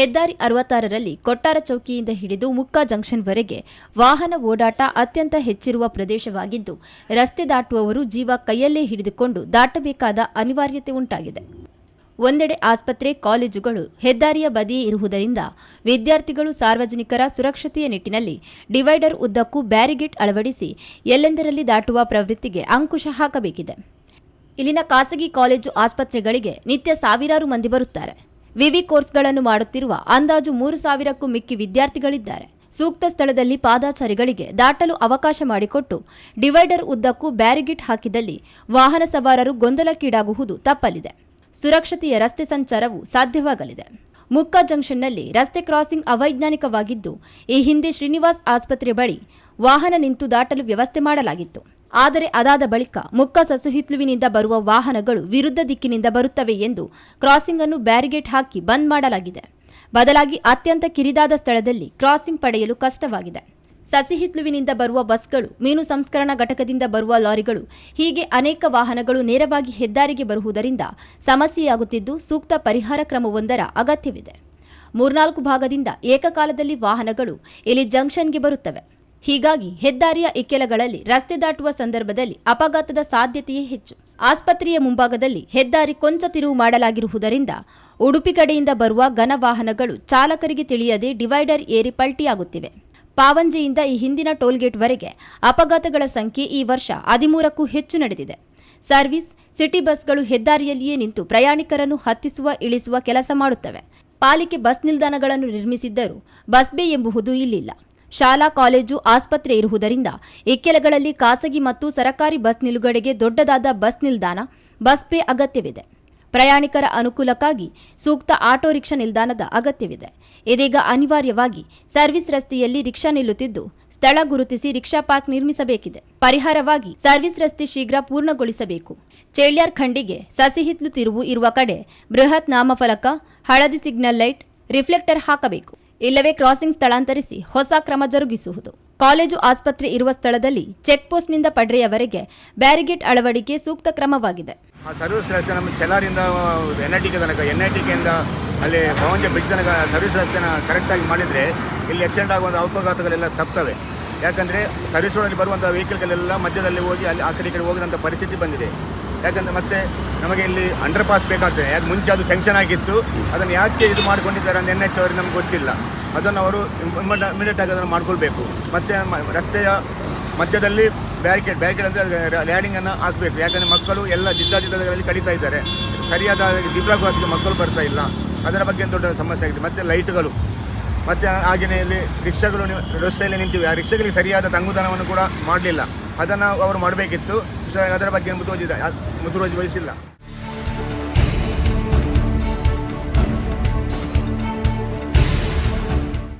ಹೆದ್ದಾರಿ ಅರವತ್ತಾರರಲ್ಲಿ ಕೊಟ್ಟಾರ ಚೌಕಿಯಿಂದ ಹಿಡಿದು ಮುಕ್ಕಾ ಜಂಕ್ಷನ್ವರೆಗೆ ವಾಹನ ಓಡಾಟ ಅತ್ಯಂತ ಹೆಚ್ಚಿರುವ ಪ್ರದೇಶವಾಗಿದ್ದು, ರಸ್ತೆ ದಾಟುವವರು ಜೀವ ಕೈಯಲ್ಲೇ ಹಿಡಿದುಕೊಂಡು ದಾಟಬೇಕಾದ ಅನಿವಾರ್ಯತೆ ಉಂಟಾಗಿದೆ. ಒಂದೆಡೆ ಆಸ್ಪತ್ರೆ, ಕಾಲೇಜುಗಳು ಹೆದ್ದಾರಿಯ ಬದಿಯೇ ಇರುವುದರಿಂದ ವಿದ್ಯಾರ್ಥಿಗಳು ಸಾರ್ವಜನಿಕರ ಸುರಕ್ಷತೆಯ ನಿಟ್ಟಿನಲ್ಲಿ ಡಿವೈಡರ್ ಉದ್ದಕ್ಕೂ ಬ್ಯಾರಿಗೇಟ್ ಅಳವಡಿಸಿ ಎಲ್ಲೆಂದರಲ್ಲಿ ದಾಟುವ ಪ್ರವೃತ್ತಿಗೆ ಅಂಕುಶ ಹಾಕಬೇಕಿದೆ. ಇಲ್ಲಿನ ಖಾಸಗಿ ಕಾಲೇಜು ಆಸ್ಪತ್ರೆಗಳಿಗೆ ನಿತ್ಯ ಸಾವಿರಾರು ಮಂದಿ ಬರುತ್ತಾರೆ. ವಿವಿ ಕೋರ್ಸ್ಗಳನ್ನು ಮಾಡುತ್ತಿರುವ ಅಂದಾಜು ಮೂರು ಸಾವಿರಕ್ಕೂ ಮಿಕ್ಕಿ ವಿದ್ಯಾರ್ಥಿಗಳಿದ್ದಾರೆ. ಸೂಕ್ತ ಸ್ಥಳದಲ್ಲಿ ಪಾದಾಚಾರಿಗಳಿಗೆ ದಾಟಲು ಅವಕಾಶ ಮಾಡಿಕೊಟ್ಟು ಡಿವೈಡರ್ ಉದ್ದಕ್ಕೂ ಬ್ಯಾರಿಗೇಟ್ ಹಾಕಿದಲ್ಲಿ ವಾಹನ ಸವಾರರು ಗೊಂದಲಕ್ಕೀಡಾಗುವುದು ತಪ್ಪಲಿದೆ. ಸುರಕ್ಷತೆಯ ರಸ್ತೆ ಸಂಚಾರವು ಸಾಧ್ಯವಾಗಲಿದೆ. ಮುಕ್ಕ ಜಂಕ್ಷನ್ನಲ್ಲಿ ರಸ್ತೆ ಕ್ರಾಸಿಂಗ್ ಅವೈಜ್ಞಾನಿಕವಾಗಿದ್ದು, ಈ ಹಿಂದೆ ಶ್ರೀನಿವಾಸ್ ಆಸ್ಪತ್ರೆ ಬಳಿ ವಾಹನ ನಿಂತು ದಾಟಲು ವ್ಯವಸ್ಥೆ ಮಾಡಲಾಗಿತ್ತು. ಆದರೆ ಅದಾದ ಬಳಿಕ ಮುಕ್ಕ ಸಸುಹಿತ್ಲುವಿನಿಂದ ಬರುವ ವಾಹನಗಳು ವಿರುದ್ಧ ದಿಕ್ಕಿನಿಂದ ಬರುತ್ತವೆ ಎಂದು ಕ್ರಾಸಿಂಗ್ ಅನ್ನು ಬ್ಯಾರಿಗೇಟ್ ಹಾಕಿ ಬಂದ್ ಮಾಡಲಾಗಿದೆ. ಬದಲಾಗಿ ಅತ್ಯಂತ ಕಿರಿದಾದ ಸ್ಥಳದಲ್ಲಿ ಕ್ರಾಸಿಂಗ್ ಪಡೆಯಲು ಕಷ್ಟವಾಗಿದೆ. ಸಸಿಹಿತ್ಲುವಿನಿಂದ ಬರುವ ಬಸ್ಗಳು, ಮೀನು ಸಂಸ್ಕರಣಾ ಘಟಕದಿಂದ ಬರುವ ಲಾರಿಗಳು, ಹೀಗೆ ಅನೇಕ ವಾಹನಗಳು ನೇರವಾಗಿ ಹೆದ್ದಾರಿಗೆ ಬರುವುದರಿಂದ ಸಮಸ್ಯೆಯಾಗುತ್ತಿದ್ದು ಸೂಕ್ತ ಪರಿಹಾರ ಕ್ರಮವೊಂದರ ಅಗತ್ಯವಿದೆ. ಮೂರ್ನಾಲ್ಕು ಭಾಗದಿಂದ ಏಕಕಾಲದಲ್ಲಿ ವಾಹನಗಳು ಇಲ್ಲಿ ಜಂಕ್ಷನ್ಗೆ ಬರುತ್ತವೆ. ಹೀಗಾಗಿ ಹೆದ್ದಾರಿಯ ಇಕ್ಕೆಲಗಳಲ್ಲಿ ರಸ್ತೆ ದಾಟುವ ಸಂದರ್ಭದಲ್ಲಿ ಅಪಘಾತದ ಸಾಧ್ಯತೆಯೇ ಹೆಚ್ಚು. ಆಸ್ಪತ್ರೆಯ ಮುಂಭಾಗದಲ್ಲಿ ಹೆದ್ದಾರಿ ಕೊಂಚ ತಿರುವು ಮಾಡಲಾಗಿರುವುದರಿಂದ ಉಡುಪಿ ಕಡೆಯಿಂದ ಬರುವ ಘನ ವಾಹನಗಳು ಚಾಲಕರಿಗೆ ತಿಳಿಯದೆ ಡಿವೈಡರ್ ಏರಿ ಪಲ್ಟಿಯಾಗುತ್ತಿವೆ. ಪಾವಂಜೆಯಿಂದ ಈ ಹಿಂದಿನ ಟೋಲ್ಗೇಟ್ವರೆಗೆ ಅಪಘಾತಗಳ ಸಂಖ್ಯೆ ಈ ವರ್ಷ ಹದಿಮೂರಕ್ಕೂ ಹೆಚ್ಚು ನಡೆದಿದೆ. ಸರ್ವಿಸ್, ಸಿಟಿ ಬಸ್ಗಳು ಹೆದ್ದಾರಿಯಲ್ಲಿಯೇ ನಿಂತು ಪ್ರಯಾಣಿಕರನ್ನು ಹತ್ತಿಸುವ, ಇಳಿಸುವ ಕೆಲಸ ಮಾಡುತ್ತವೆ. ಪಾಲಿಕೆ ಬಸ್ ನಿಲ್ದಾಣಗಳನ್ನು ನಿರ್ಮಿಸಿದ್ದರೂ ಬಸ್ ಬೇ ಎಂಬುದು ಇಲ್ಲಿಲ್ಲ. ಶಾಲಾ ಕಾಲೇಜು ಆಸ್ಪತ್ರೆ ಇರುವುದರಿಂದ ಇಕ್ಕೆಲಗಳಲ್ಲಿ ಖಾಸಗಿ ಮತ್ತು ಸರಕಾರಿ ಬಸ್ ನಿಲುಗಡೆಗೆ ದೊಡ್ಡದಾದ ಬಸ್ ನಿಲ್ದಾಣ, ಬಸ್ ಪೇ ಅಗತ್ಯವಿದೆ. ಪ್ರಯಾಣಿಕರ ಅನುಕೂಲಕ್ಕಾಗಿ ಸೂಕ್ತ ಆಟೋ ರಿಕ್ಷಾ ನಿಲ್ದಾಣದ ಅಗತ್ಯವಿದೆ. ಇದೀಗ ಅನಿವಾರ್ಯವಾಗಿ ಸರ್ವಿಸ್ ರಸ್ತೆಯಲ್ಲಿ ರಿಕ್ಷಾ ನಿಲ್ಲುತ್ತಿದ್ದು, ಸ್ಥಳ ಗುರುತಿಸಿ ರಿಕ್ಷಾ ಪಾರ್ಕ್ ನಿರ್ಮಿಸಬೇಕಿದೆ. ಪರಿಹಾರವಾಗಿ ಸರ್ವಿಸ್ ರಸ್ತೆ ಶೀಘ್ರ ಪೂರ್ಣಗೊಳಿಸಬೇಕು. ಚೇಳ್ಯಾರ್ ಖಂಡಿಗೆ ಸಸಿಹಿತ್ಲು ತಿರುವು ಇರುವ ಕಡೆ ಬೃಹತ್ ನಾಮಫಲಕ, ಹಳದಿ ಸಿಗ್ನಲ್ ಲೈಟ್, ರಿಫ್ಲೆಕ್ಟರ್ ಹಾಕಬೇಕು. ಇಲ್ಲವೇ ಕ್ರಾಸಿಂಗ್ ಸ್ಥಳಾಂತರಿಸಿ ಹೊಸ ಕ್ರಮ ಜರುಗಿಸುವುದು. ಕಾಲೇಜು ಆಸ್ಪತ್ರೆ ಇರುವ ಸ್ಥಳದಲ್ಲಿ ಚೆಕ್ ಪೋಸ್ಟ್ನಿಂದ ಪಡ್ರೆಯವರೆಗೆ ಬ್ಯಾರಿಗೇಟ್ ಅಳವಡಿಕೆ ಸೂಕ್ತ ಕ್ರಮವಾಗಿದೆ. ಸರ್ವಿಸ್ ರಸ್ತೆ ನಮ್ಮ ಚೆಲಾರಿಂದ ಎನ್ ತನಕ ಎನ್ ಅಲ್ಲಿ ಭವಂಜ ತನಕ ಕರೆಕ್ಟಾಗಿ ಮಾಡಿದರೆ ಇಲ್ಲಿ ಆಕ್ಸಿಡೆಂಟ್ ಆಗುವಂಥ ಅಪಘಾತಗಳೆಲ್ಲ ತಪ್ತವೆ. ಯಾಕಂದರೆ ಸರ್ವಿಸ್ ರೋಡಲ್ಲಿ ಬರುವಂಥ ವೆಹಿಕಲ್ಗಳೆಲ್ಲ ಮಧ್ಯದಲ್ಲಿ ಹೋಗಿ ಅಲ್ಲಿ ಆ ಕಡೆ ಈ ಕಡೆ ಹೋಗಿದಂಥ ಪರಿಸ್ಥಿತಿ ಬಂದಿದೆ. ಯಾಕಂದರೆ ಮತ್ತೆ ನಮಗೆ ಇಲ್ಲಿ ಅಂಡರ್ ಪಾಸ್ ಬೇಕಾಗ್ತದೆ. ಯಾಕೆ ಮುಂಚೆ ಅದು ಸ್ಯಾಂಕ್ಷನ್ ಆಗಿತ್ತು. ಅದನ್ನು ಯಾಕೆ ಇದು ಮಾಡ್ಕೊಂಡಿದ್ದಾರೆ ಅಂತ ಎನ್ ಎಚ್ ಅವರಿಗೆ ನಮ್ಗೆ ಗೊತ್ತಿಲ್ಲ. ಅದನ್ನು ಅವರು ಇಮಿಡಿಯೇಟ್ ಆಗಿ ಅದನ್ನು ಮಾಡ್ಕೊಳ್ಬೇಕು. ಮತ್ತು ರಸ್ತೆಯ ಮಧ್ಯದಲ್ಲಿ ಬ್ಯಾರಿಕೇಡ್ ಬ್ಯಾರಿಕೇಡ್ ಅಂದರೆ ರ್ಯಾಡಿಂಗನ್ನು ಹಾಕಬೇಕು. ಯಾಕಂದರೆ ಮಕ್ಕಳು ಎಲ್ಲ ದಿದ್ದಾದಿದ್ದಗಳಲ್ಲಿ ಕಳೀತಾ ಇದ್ದಾರೆ. ಸರಿಯಾದ ದಿಬ್ರಾ ಕ್ರಾಸ್ಗೆ ಮಕ್ಕಳು ಬರ್ತಾ ಇಲ್ಲ. ಅದರ ಬಗ್ಗೆ ದೊಡ್ಡ ಸಮಸ್ಯೆ ಆಗಿದೆ. ಮತ್ತು ಲೈಟ್ಗಳು. ಮತ್ತು ಹಾಗೆಯೇ ಇಲ್ಲಿ ರಿಕ್ಷಾಗಳು ರಸ್ತೆಯಲ್ಲಿ ನಿಂತಿವೆ. ಆ ರಿಕ್ಷಾಗಳಿಗೆ ಸರಿಯಾದ ತಂಗುದಾನವನ್ನು ಕೂಡ ಮಾಡಲಿಲ್ಲ. ಅದನ್ನು ಅವರು ಮಾಡಬೇಕಿತ್ತು. ಅದರ ಬಗ್ಗೆ ಮುತುವರ್ಜಿ ಮುತುವರ್ಜಿ ವಹಿಸಿಲ್ಲ.